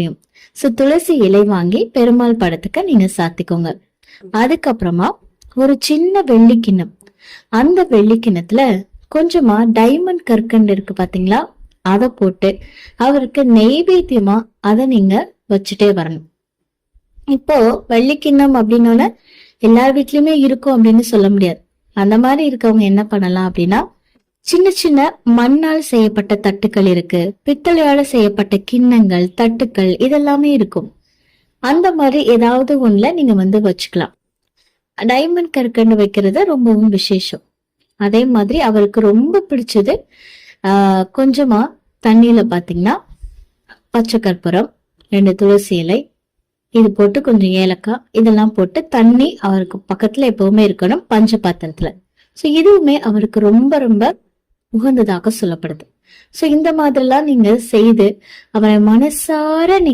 முடியும் ஸோ துளசி இலை வாங்கி பெருமாள் படத்துக்கு நீங்க சாத்திக்கோங்க. அதுக்கப்புறமா ஒரு சின்ன வெள்ளி கிண்ணம். அந்த வெள்ளி கிண்ணத்துல கொஞ்சமா டைமண்ட் கற்கண்டு இருக்கு பாத்தீங்களா? அதை போட்டு அவருக்கு நெய்வேத்தியமா அதை நீங்க வச்சுட்டே வரணும். இப்போ வெள்ளி கிண்ணம் அப்படின்னோட எல்லார் வீட்லயுமே இருக்கும் அப்படின்னு சொல்ல முடியாது. அந்த மாதிரி இருக்கவங்க என்ன பண்ணலாம் அப்படின்னா சின்ன சின்ன மண்ணால் செய்யப்பட்ட தட்டுக்கள் இருக்கு. பித்தளையால செய்யப்பட்ட கிண்ணங்கள் தட்டுக்கள் இதெல்லாமே இருக்கும். அந்த மாதிரி ஏதாவது ஒண்ணுல நீங்க வந்து வச்சுக்கலாம். டைமண்ட் கற்கண்டு வைக்கிறது ரொம்பவும் விசேஷம். அதே மாதிரி அவருக்கு ரொம்ப பிடிச்சது ஆஹ், கொஞ்சமா தண்ணியில பாத்தீங்கன்னா பச்சை கற்பூரம் ரெண்டு துளசி இலை இது போட்டு கொஞ்சம் ஏலக்காய் இதெல்லாம் போட்டு தண்ணி அவருக்கு பக்கத்துல எப்பவுமே இருக்கணும் பஞ்ச பாத்திரத்துல. ஸோ இதுவுமே அவருக்கு ரொம்ப ரொம்ப உகந்ததாக சொல்லப்படுது. ஸோ இந்த மாதிரிலாம் நீங்க செய்து அவரை மனசார நீ